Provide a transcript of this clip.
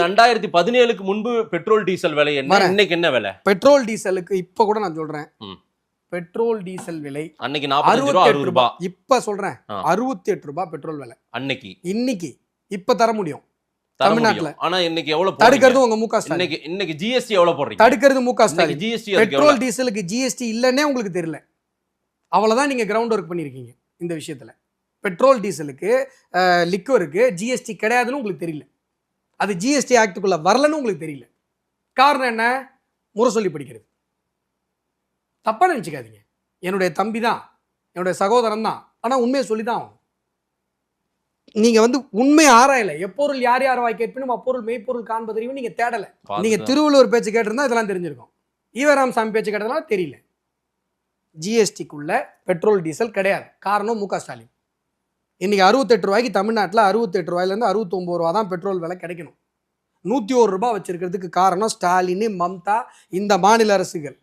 ரெண்டாயிரத்தி பதினேழுக்கு முன்பு petrol diesel விலை என்ன. இன்னைக்கு என்ன விலை? பெட்ரோல் டீசலுக்கு இப்ப கூட நான் சொல்றேன். பெட்ரோல் டீசல் விலை அன்னைக்கு அறுபத்தி ரூபாய் இப்ப சொல்றேன். அறுபத்தி எட்டு ரூபாய் பெட்ரோல் விலை. அன்னைக்கு. இன்னைக்கு. இப்ப தர முடியும். தமிழ்நாட்டுல. ஆனா இன்னைக்கு எவ்வளவு? தடுக்கிறது உங்க முக இன்னைக்கு இன்னைக்கு ஜிஎஸ்டி எவ்வளவு போடுறீங்க? தடுக்கிறது முக ஸ்டாலின். ஜிஎஸ்டி பெட்ரோல் டீசலுக்கு ஜிஎஸ்டி இல்லைன்னே உங்களுக்கு தெரியல. அவ்வளவுதான் நீங்க கிரவுண்ட் ஒர்க் பண்ணிருக்கீங்க இந்த விஷயத்துல. பெட்ரோல் டீசலுக்கு லிக்வருக்கு ஜிஎஸ்டி கிடையாதுன்னு உங்களுக்கு தெரியல. அது ஜிஎஸ்டி ஆக்டுக்குள்ள வரலன்னு உங்களுக்கு தெரியல. காரணம் என்ன? முரசொல்லி படிக்கிறது. தப்பா நினைச்சுக்காதீங்க. என்னுடைய தம்பி தான். என்னுடைய சகோதரன் தான். ஆனா உண்மையை சொல்லி தான் ஆகணும். நீங்க வந்து உண்மையை ஆராயல. எப்பொருள் யார் யார் வாய் கேட்பினும் அப்பொருள் மெய்ப்பொருள் காண்பதறிவும் நீங்க தேடல. நீங்க திருவள்ளுவர் பேச்சு கேட்டிருந்தா இதெல்லாம் தெரிஞ்சிருக்கும். ஈவராம் சாமி பேச்சு கேட்டதுனால தெரியல. ஜிஎஸ்டிக்குள்ள பெட்ரோல் டீசல் கிடையாது. காரணம் மு க ஸ்டாலின். இன்றைக்கி அறுபத்தெட்டு ரூபாய்க்கு தமிழ்நாட்டில் அறுபத்தெட்டு ரூபாயிலேருந்து அறுபத்தொம்பது ரூபா தான் பெட்ரோல் விலை கிடைக்கணும். நூற்றி ஒரு ரூபா வச்சுருக்கிறதுக்கு காரணம் ஸ்டாலின் மம்தா இந்த மாநில அரசுகள்.